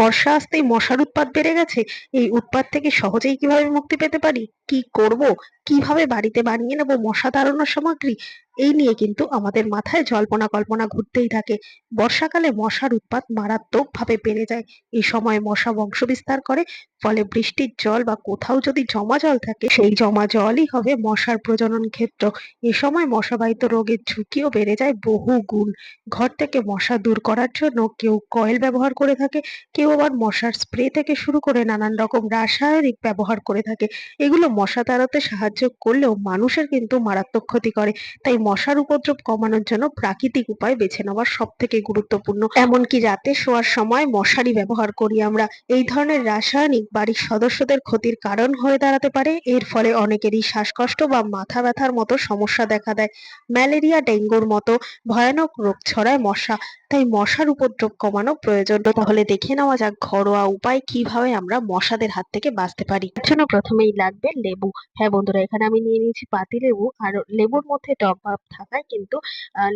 বর্ষা আসতেই মশার উৎপাত বেড়ে গেছে, এই উৎপাত থেকে সহজেই কীভাবে মুক্তি পেতে পারি? কি করব? কীভাবে বাড়িতে বানিয়ে নেব মশা তাড়ানোর সামগ্রী? এই নিয়ে কিন্তু আমাদের মাথায় জল্পনা কল্পনা ঘুরতেই থাকে। বর্ষাকালে মশার উৎপাত মারাত্মকভাবে বেড়ে যায়। এই সময় মশা বংশ বিস্তার করে, ফলে বৃষ্টির জল বা কোথাও যদি জমা জল থাকে, সেই জমা জলই হবে মশার প্রজনন ক্ষেত্র। এ সময় মশাবাহিত রোগের ঝুঁকিও বেড়ে যায় বহু গুণ। ঘর থেকে মশা দূর করার জন্য কেউ কয়েল ব্যবহার করে থাকে, কেউ আবার মশার স্প্রে থেকে শুরু করে নানান রকম রাসায়নিক ব্যবহার করে থাকে। এগুলো মশা তাড়াতে সাহায্য করলেও মানুষের কিন্তু মারাত্মক ক্ষতি করে। তাই মশার উপদ্রব কমানোর জন্য প্রাকৃতিক উপায় বেছে নেওয়া সব থেকে গুরুত্বপূর্ণ। এমনকি রাতে শোয়ার সময় মশারি ব্যবহার করি আমরা। এই ধরনের রাসায়নিক বাড়ির সদস্যদের ক্ষতির কারণ হয়ে দাঁড়াতে পারে। এর ফলে অনেকেরই শ্বাসকষ্ট বা মাথা ব্যথার মতো সমস্যা দেখা দেয়। ম্যালেরিয়া, ডেঙ্গুর মতো ভয়ানক রোগ ছড়ায় মশা। তাই মশার উপদ্রব কমানো প্রয়োজন। তাহলে দেখে নেওয়া যাক ঘরোয়া উপায় কীভাবে আমরা মশাদের হাত থেকে বাঁচতে পারি। তার জন্য প্রথমেই লাগবে লেবু। হ্যাঁ বন্ধুরা, এখানে আমি নিয়ে নিয়েছি পাতি লেবু। আর লেবুর মধ্যে টক থাকায় কিন্তু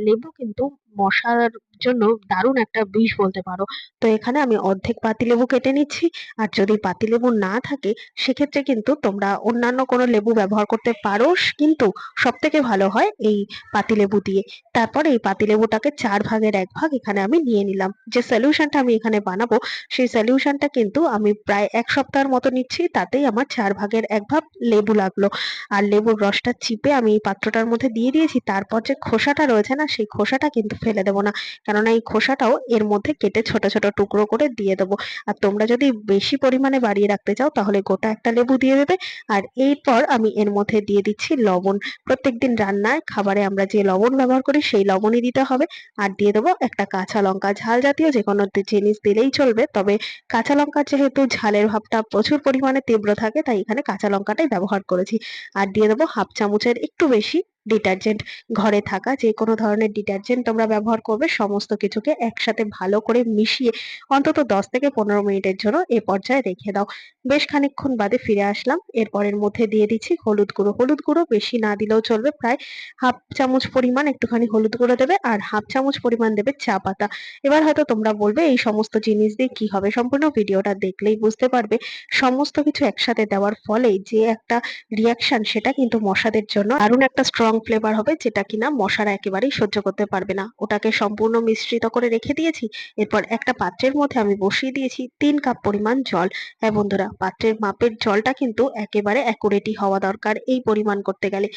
লেবু কিন্তু মশার জন্য দারুণ একটা বিষ বলতে পারো। তো এখানে আমি অর্ধেক পাতিলেবু কেটে নিচ্ছি। আর যদি পাতিলেবু না থাকে, সেক্ষেত্রে কিন্তু তোমরা অন্যান্য কোনো লেবু ব্যবহার করতে পারো। কিন্তু সব থেকে ভালো হয় এই পাতিলেবু দিয়ে। তারপর এই পাতিলেবুটাকে চার ভাগের এক ভাগ এখানে আমি নিয়ে নিলাম। যে সলিউশনটা আমি এখানে বানাবো, সেই সলিউশনটা কিন্তু আমি প্রায় এক সপ্তাহের মতো নিচ্ছি। তাতেই আমার চার ভাগের এক ভাগ লেবু লাগল। আর লেবুর রসটা চিপে আমি এই পাত্রটার মধ্যে দিয়ে দিয়েছি। তারপর যে খোসাটা রয়েছে না, সেই খোসাটা কিন্তু ফেলে দেবো না। কেননা এই খোসাটাও এর মধ্যে কেটে ছোট ছোট টুকরো করে দিয়ে দেবো। আর তোমরা যদি বেশি পরিমাণে বাড়িয়ে রাখতে চাও, তাহলে গোটা একটা লেবু দিয়ে দেবে। আর এরপর আমি এর মধ্যে দিয়ে দিচ্ছি লবণ। প্রত্যেকদিন রান্নায় খাবারে আমরা যে লবণ ব্যবহার করি, সেই লবণই দিতে হবে। আর দিয়ে দেবো একটা কাঁচা লঙ্কা ঝাল জাতীয় যে কোনো জিনিস দিলেই চলবে। তবে কাঁচা লঙ্কার যেহেতু ঝালের ভাবটা প্রচুর পরিমাণে তীব্র থাকে, তাই এখানে কাঁচা লঙ্কাটাই ব্যবহার করেছি। আর দিয়ে দেবো হাফ চামচের একটু বেশি ডিটারজেন্ট ঘরে থাকা, যে কোনো ধরনের ডিটারজেন্ট তোমরা ব্যবহার করবে, সমস্ত কিছুকে একসাথে ভালো করে মিশিয়ে অন্তত দশ থেকে পনেরো মিনিটের জন্য এ পর্যায়ে রেখে দাও। বেশ খানিকক্ষণ বাদে ফিরে আসলাম। এরপর এর মধ্যে দিয়ে দিচ্ছি হলুদ গুঁড়ো। হলুদ গুঁড়ো বেশি না দিলেও চলবে, প্রায় হাফ চামচ পরিমাণ একটুখানি হলুদ গুঁড়ো দেবে আর হাফ চামচ পরিমাণ দেবে চা পাতা। এবার হয়তো তোমরা বলবে, এই সমস্ত জিনিস দিয়ে কি হবে? সম্পূর্ণ ভিডিওটা দেখলেই বুঝতে পারবে। সমস্ত কিছু একসাথে দেওয়ার ফলে যে একটা রিয়াকশন সেটা কিন্তু মশাদের জন্য দারুণ একটা স্ট্রং ফ্লেভার হবে যেটা কিনা মশারা একেবারেই সহ্য করতে পারবে না। ওটাকে সম্পূর্ণ মিশ্রিত করে রেখে দিয়েছি। এরপর একটা পাত্রের মধ্যে আমি বসিয়ে দিয়েছি তিন কাপ পরিমাণ জল। হ্যাঁ বন্ধুরা, পাত্রের মাপের জলটা কিন্তু একেবারে অ্যাকুরেটই হওয়া দরকার এই পরিমাণ করতে গেলে।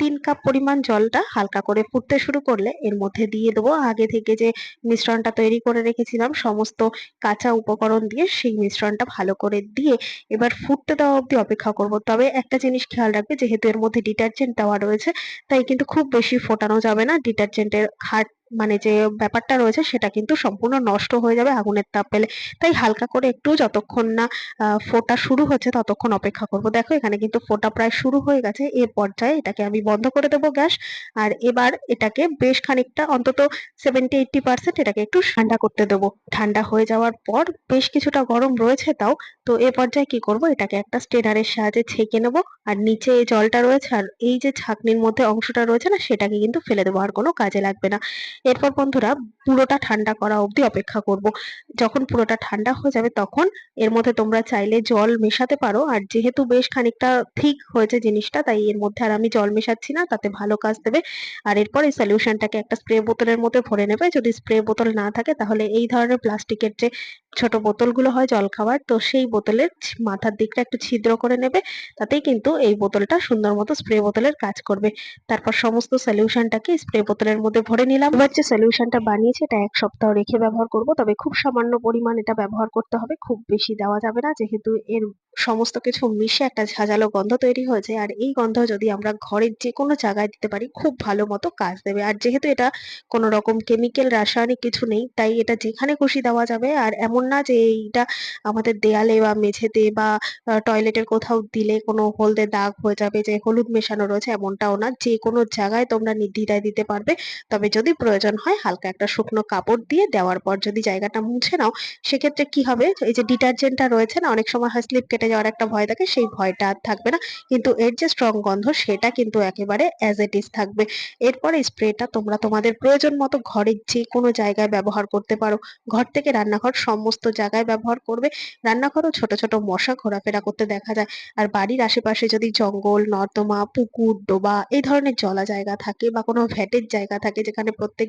তিন কাপ পরিমাণ জলটা হালকা করে ফুটতে শুরু করলে এর মধ্যে দিয়ে দেবো। আগে থেকে যে মিশ্রণটা তৈরি করে রেখেছিলাম, সমস্ত কাঁচা উপকরণ দিয়ে সেই মিশ্রণটা ভালো করে দিয়ে এবার ফুটতে দেওয়া অবধি অপেক্ষা করব। তবে একটা জিনিস খেয়াল রাখবে, যেহেতু এর মধ্যে ডিটারজেন্ট দেওয়া রয়েছে, তাই কিন্তু খুব বেশি ফোটানো যাবে না। ডিটারজেন্টের হার মানে যে ব্যাপারটা রয়েছে সেটা কিন্তু সম্পূর্ণ নষ্ট হয়ে যাবে আগুনের তাপ পেলে তাই হালকা করে একটু যতক্ষণ না ফোটা শুরু হচ্ছে ততক্ষণ অপেক্ষা করব। দেখো এখানে কিন্তু ফোটা প্রায় শুরু হয়ে গেছে। এর পর্যায়ে এটাকে আমি বন্ধ করে দেবো গ্যাস। আর এবার এটাকে বেশ খানিকটা, অন্তত সেভেন্টি এইটটি পার্সেন্ট এটাকে একটু ঠান্ডা করতে দেবো। ঠান্ডা হয়ে যাওয়ার পর বেশ কিছুটা গরম রয়েছে তাও। তো এ পর্যায়ে কি করব? এটাকে একটা স্ট্রেনারের সাহায্যে ছেঁকে নেব। আর নিচে এই জলটা রয়েছে আর এই যে ছাঁকনির মধ্যে অংশটা রয়েছে না, সেটাকে কিন্তু ফেলে দেবো। আর কোনো কাজে লাগবে না। এরপর বন্ধুরা পুরোটা ঠান্ডা করা অবধি অপেক্ষা করব। যখন পুরোটা ঠান্ডা হয়ে যাবে তখন এর মধ্যে তোমরা চাইলে জল মেশাতে পারো। আর যেহেতু বেশ খানিকটা ঠিক হয়েছে জিনিসটা, তাই এর মধ্যে আর আমি জল মেশাচ্ছি না, তাতে ভালো কাজ দেবে। আর এরপর এই সলিউশনটাকে একটা স্প্রে বোতলের মধ্যে ভরে নেবে। যদি স্প্রে বোতল না থাকে, তাহলে এই ধরনের প্লাস্টিকের যে ছোট বোতলগুলো হয় জল খাওয়ার, তো সেই বোতলের মাথার দিকটা একটু ছিদ্র করে নেবে। তাতেই কিন্তু এই বোতলটা সুন্দর মতো স্প্রে বোতলের কাজ করবে। তারপর সমস্ত সলিউশনটাকে স্প্রে বোতলের মধ্যে ভরে নিলাম। এবার যে সলিউশনটা বানিয়েছি এটা এক সপ্তাহ রেখে ব্যবহার করব, তবে খুব সামান্য পরিমাণ এটা ব্যবহার করতে হবে, খুব বেশি দেওয়া যাবে না, যেহেতু এর সমস্ত কিছু মিশে একটা ঝাঁঝালো গন্ধ তৈরি হয়েছে, আর এই গন্ধ যদি আমরা ঘরের যে কোনো জায়গায় দিতে পারি, খুব ভালো মতো কাজ দেবে, আর যেহেতু এটা কোনো রকম কেমিক্যাল রাসায়নিক কিছু নেই, তাই এটা যেখানে খুশি দেওয়া যাবে, আর এমন না যে এইটা আমাদের দেয়ালে বা মেঝেতে বা টয়লেটের কোথাও দিলে কোনো হলদে দাগ হয়ে যাবে, যে হলুদ মেশানো রয়েছে, এমনটাও না যে কোনো জায়গায় তোমরা নির্দ্বিধায় দিতে পারবে, তবে যদি প্রয়োজন প্রয়োজন হয়, হালকা একটা শুকনো কাপড় দিয়ে দেওয়ার পর যদি জায়গাটা মুছে নাও, সেক্ষেত্রে কি হবে? এই যে ডিটারজেন্টটা রয়েছে না, অনেক সময় হয় স্লিপ কেটে যাওয়ার একটা ভয় থাকে, সেই ভয়টা আর থাকবে না। কিন্তু এর যে স্ট্রং গন্ধ, সেটা কিন্তু একেবারে অ্যাজ ইট ইজ থাকবে। এরপরে স্প্রেটা তোমরা তোমাদের প্রয়োজন মতো ঘরের যে কোনো জায়গায় ব্যবহার করতে পারো। ঘর থেকে রান্নাঘর সমস্ত জায়গায় ব্যবহার করবে। রান্নাঘরও ছোট ছোট মশা ঘোরাফেরা করতে দেখা যায়। আর বাড়ির আশেপাশে যদি জঙ্গল, নর্দমা, পুকুর, ডোবা এই ধরনের জলা জায়গা থাকে বা কোনো ভ্যাটের জায়গা থাকে যেখানে প্রত্যেক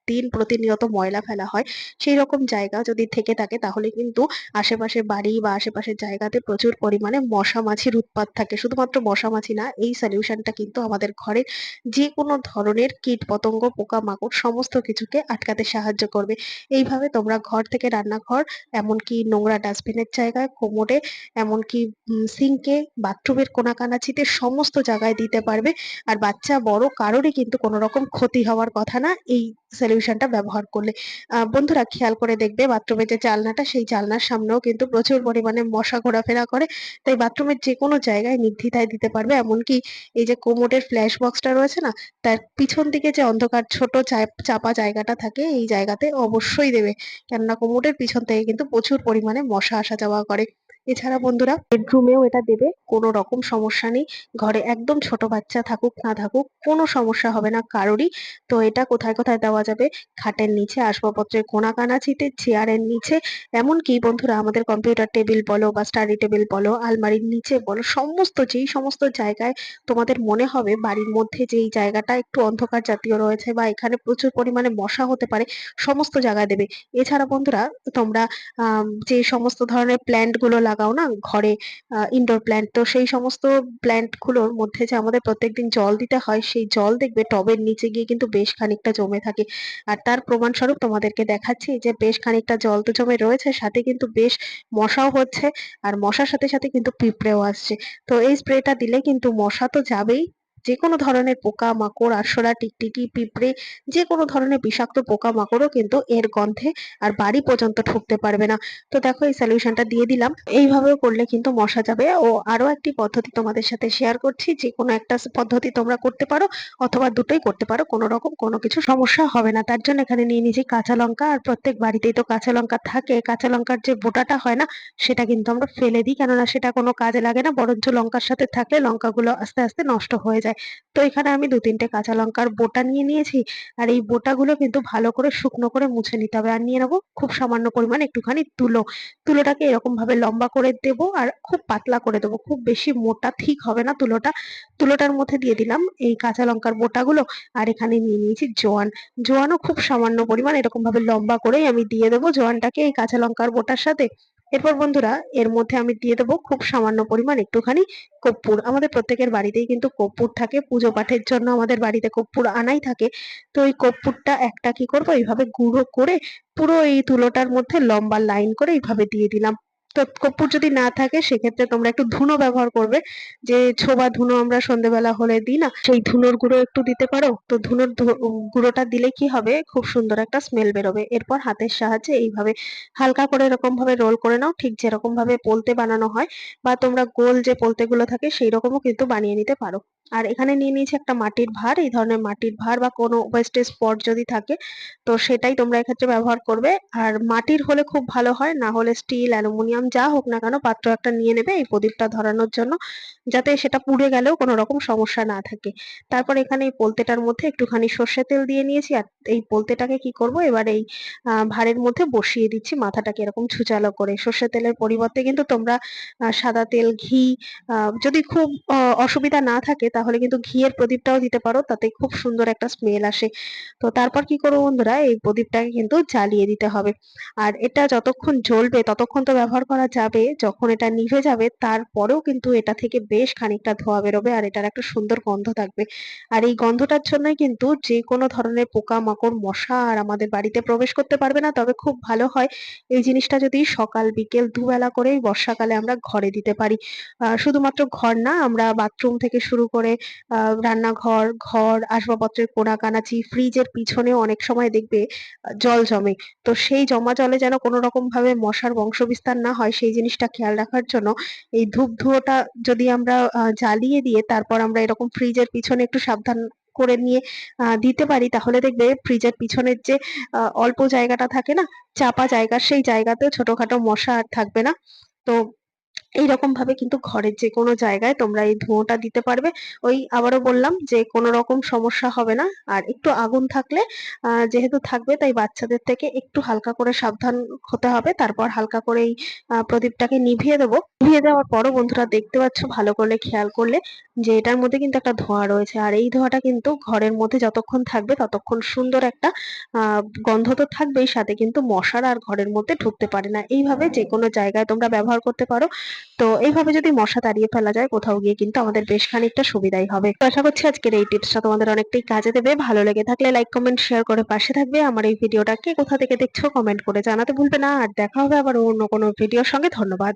দিন প্রতিনিয়ত ময়লা ফেলা হয় সেই রকম জায়গা যদি থেকে থাকে তাহলে কিন্তু আশেপাশে বাড়ি বা আশেপাশের জায়গাতে প্রচুর পরিমাণে মশা মাছির উৎপাত থাকে। শুধুমাত্র মশা মাছি না, এই সলিউশনটা কিন্তু আমাদের ঘরে যে কোনো ধরনের কীট পতঙ্গ পোকামাকড় সমস্ত কিছুকে আটকাতে সাহায্য করবে। এইভাবে তোমরা ঘর থেকে রান্নাঘর, এমনকি নোংরা ডাস্টবিনের জায়গায় কোমোডে এমনকি সিঙ্কে বাথরুমের কোনাকানাচিতে সমস্ত জায়গায় দিতে পারবে। আর বাচ্চা, বড়, কারোরই কিন্তু কোনো রকম ক্ষতি হওয়ার কথা না, এই সলিউশনটা ব্যবহার করলে। বন্ধুরা খেয়াল করে দেখবে বাথরুমের যে জানলাটা সেই জানলার সামনেও কিন্তু প্রচুর পরিমাণে মশা ঘোরাফেরা করে। তাই বাথরুমের যে কোনো জায়গায় নির্দ্বিধায় দিতে পারবে। এমনকি এই যে কোমোডের ফ্ল্যাশ বক্সটা রয়েছে না, তার পিছন দিকে যে অন্ধকার ছোট চাপা জায়গাটা থাকে, এই জায়গাতে অবশ্যই দেবে। কেননা কোমোডের পিছন থেকে কিন্তু প্রচুর পরিমাণে মশা আসা যাওয়া করে। এছাড়া বন্ধুরা বেডরুমেও এটা দেবে, কোনো রকম সমস্যা নেই। ঘরে একদম ছোট বাচ্চা থাকুক না থাকুক, কোনো সমস্যা হবে না কারোরই। তো এটা কোথায় কোথায় দেওয়া যাবে? খাটের নিচে, আসবাবপত্রের কোনা কানাচিতে চেয়ারের নিচে। এমনকি বন্ধুরা, আমাদের কম্পিউটার টেবিল বলো বা স্টাডি টেবিল বলো, আলমারির নিচে বলো, সমস্ত যেই সমস্ত জায়গায় তোমাদের মনে হবে, বাড়ির মধ্যে যেই জায়গাটা একটু অন্ধকার জাতীয় রয়েছে বা এখানে প্রচুর পরিমাণে মশা হতে পারে, সমস্ত জায়গায় দেবে। এছাড়া বন্ধুরা, তোমরা যে সমস্ত ধরনের প্ল্যান্টগুলো লাগাও না? ঘরে ইনডোর প্ল্যান্ট তো সেই সমস্ত প্ল্যান্টগুলোর মধ্যে যে আমাদের প্রত্যেকদিন জল দিতে হয়, সেই জল দেখবে টবের নিচে গিয়ে কিন্তু বেশ খানিকটা জমে থাকে। আর তার প্রমাণস্বরূপ তোমাদেরকে দেখাচ্ছি যে বেশ খানিকটা জল তো জমে রয়েছে, সাথে কিন্তু বেশ মশাও হচ্ছে। আর মশার সাথে সাথে কিন্তু পিঁপড়েও আসছে। তো এই স্প্রেটা দিলে কিন্তু মশা তো যাবেই। যে কোনো ধরনের পোকা মাকড় আরশোলা, টিকটিকি, পিঁপড়ে যে কোনো ধরনের বিষাক্ত পোকা মাকড়ও কিন্তু এর গন্ধে আর বাড়ি পর্যন্ত ঢুকতে পারবে না। তো দেখো, এই সলিউশনটা দিয়ে দিলাম। এইভাবেও করলে কিন্তু মশা যাবে। ও আরও একটি পদ্ধতি তোমাদের সাথে শেয়ার করছি। যে কোনো একটা পদ্ধতি তোমরা করতে পারো অথবা দুটোই করতে পারো, কোনো রকম কোনো কিছু সমস্যা হবে না। তার জন্য এখানে নিয়ে নিয়েছি কাঁচা লঙ্কা আর প্রত্যেক বাড়িতেই তো কাঁচা লঙ্কা থাকে। কাঁচা লঙ্কার যে বোটাটা হয় না, সেটা কিন্তু আমরা ফেলে দিই। কেননা সেটা কোনো কাজে লাগে না, বরঞ্চ লঙ্কার সাথে থাকলে লঙ্কাগুলো আস্তে আস্তে নষ্ট হয়ে যায়। তো এখানে আমি দু তিনটে কাঁচা লঙ্কার বোটা নিয়ে নিয়েছি। আর এই বোটাগুলো কিন্তু ভালো করে শুকনো করে মুছে নিতে হবে। আর নিয়ে নেব খুব সামান্য পরিমাণ একটুখানি তুলো। তুলোটাকে এরকম ভাবে লম্বা করে দেবো আর খুব পাতলা করে দেবো। খুব বেশি মোটা ঠিক হবে না তুলোটা। তুলোটার মধ্যে দিয়ে দিলাম এই কাঁচা লঙ্কার বোটাগুলো। আর এখানে নিয়ে নিয়েছি জোয়ান। জোয়ানও খুব সামান্য পরিমাণ এরকম ভাবে লম্বা করেই আমি দিয়ে দেবো জোয়ানটাকে এই কাঁচা লঙ্কার বোটার সাথে। এরপর বন্ধুরা, এর মধ্যে আমি দিয়ে দেবো খুব সামান্য পরিমাণ একটুখানি কর্পূর। আমাদের প্রত্যেকের বাড়িতেই কিন্তু কর্পূর থাকে, পুজো পাঠের জন্য আমাদের বাড়িতে কর্পূর আনাই থাকে। তো ওই কর্পূরটা একটা কি করব? এইভাবে গুঁড়ো করে পুরো এই তুলোটার মধ্যে লম্বা লাইন করে এইভাবে দিয়ে দিলাম। কর্পূর যদি না থাকে, সেক্ষেত্রে তোমরা একটু ধুনো ব্যবহার করবে। যে ছোবা ধুনো আমরা সন্ধ্যেবেলা হলে দিই না, সেই ধুনোর গুঁড়ো একটু দিতে পারো? তো ধুনোর গুঁড়োটা দিলে কি হবে? খুব সুন্দর একটা স্মেল বেরোবে। এরপর হাতের সাহায্যে এইভাবে হালকা করে এরকম ভাবে রোল করে নাও। ঠিক যেরকম ভাবে পোলতে বানানো হয়, বা তোমরা গোল যে পোলতেগুলো থাকে সেই রকমও কিন্তু বানিয়ে নিতে পারো। আর এখানে নিয়ে নিয়েছি একটা মাটির ভার, এই ধরনের মাটির ভার বা কোনো ওয়েস্টেজ স্পট যদি থাকে, তো সেটাই তোমরা এক্ষেত্রে ব্যবহার করবে। আর মাটির হলে খুব ভালো হয়, না হলে স্টিল অ্যালুমিনিয়াম যা হোক না কেন পাত্র একটা নিয়ে নেবে এই প্রদীপটা ধরানোর জন্য, যাতে সেটা পুড়ে গেলেও কোনো রকম সমস্যা না থাকে। তারপর এখানে এই পোলতেটার মধ্যে একটুখানি সর্ষে তেল দিয়ে নিয়েছি, আর এই পোলতেটাকে কি করব, এবার এই ভাঁড়ের মধ্যে বসিয়ে দিচ্ছি মাথাটাকে এরকম ছুচালো করে। সর্ষে তেলের পরিবর্তে কিন্তু তোমরা সাদা তেল, ঘি যদি খুব অসুবিধা না থাকে তাহলে কিন্তু ঘিয়ের প্রদীপটাও দিতে পারো, তাতে খুব সুন্দর একটা স্মেল আসে। তো তারপর কি করব বন্ধুরা? এই প্রদীপটাকে কিন্তু জ্বালিয়ে দিতে হবে। আর এটা যতক্ষণ জ্বলবে, ততক্ষণ তো ব্যবহার করা যাবে। যখন এটা নিভে যাবে, তারপরেও কিন্তু এটা থেকে বেশ খানিকটা ধোঁয়া বেরোবে আর এটার একটা সুন্দর গন্ধ থাকবে। আর এই গন্ধটার জন্যই কিন্তু যে কোনো ধরনের পোকা মাকড় মশা আর আমাদের বাড়িতে প্রবেশ করতে পারবে না, তবে খুব ভালো হয় এই জিনিসটা যদি সকাল, বিকেল দুবেলা করেই বর্ষাকালে আমরা ঘরে দিতে পারি। শুধুমাত্র ঘর না, আমরা বাথরুম থেকে শুরু করে আহ, রান্নাঘর ঘর আসবাবপত্রের কোনা কানাচি ফ্রিজের পিছনেও অনেক সময় দেখবে জল জমে। তো সেই জমা জলে যেন কোনো রকম ভাবে মশার বংশবিস্তার না হয় সেই জিনিসটা খেয়াল রাখার জন্য এই ধূপ ধুয়োটা যদি আমরা জ্বালিয়ে দিয়ে তারপর আমরা এরকম ফ্রিজের পিছনে একটু সাবধান করে নিয়ে দিতে পারি তাহলে দেখবে ফ্রিজের পিছনের যে অল্প জায়গাটা থাকে না চাপা জায়গা সেই জায়গাতেও ছোটখাটো মশা আর থাকবে না। তো এইরকম ভাবে কিন্তু ঘরের যে কোনো জায়গায় তোমরা এই ধোঁয়াটা দিতে পারবে। ওই আবারও বললাম যে কোনো রকম সমস্যা হবে না। আর একটু আগুন থাকলে যেহেতু থাকবে, তাই বাচ্চাদের থেকে একটু হালকা করে সাবধান হতে হবে। তারপর হালকা করে এই প্রদীপটাকে নিভিয়ে দেবো। নিভিয়ে দেওয়ার পরও বন্ধুরা দেখতে পাচ্ছ, ভালো করে খেয়াল করলে যে, এটার মধ্যে কিন্তু একটা ধোঁয়া রয়েছে। আর এই ধোঁয়াটা কিন্তু ঘরের মধ্যে যতক্ষণ থাকবে, ততক্ষণ সুন্দর একটা গন্ধ তো থাকবেই, সাথে কিন্তু মশার আর ঘরের মধ্যে ঢুকতে পারে না। এইভাবে যে কোনো জায়গায় তোমরা ব্যবহার করতে পারো। তো এইভাবে যদি মশা তাড়িয়ে ফেলা যায়, কোথাও গিয়ে কিন্তু আমাদের বেশ খানিকটা সুবিধাই হবে। তো আশা করছি আজকের এই টিপসটা তোমাদের অনেকটাই কাজে দেবে। ভালো লেগে থাকলে লাইক কমেন্ট শেয়ার করে পাশে থাকবে। আমার এই ভিডিওটাকে কোথা থেকে দেখছ কমেন্ট করে জানাতে ভুলবে না। আর দেখা হবে আবার অন্য কোনো ভিডিওর সঙ্গে। ধন্যবাদ।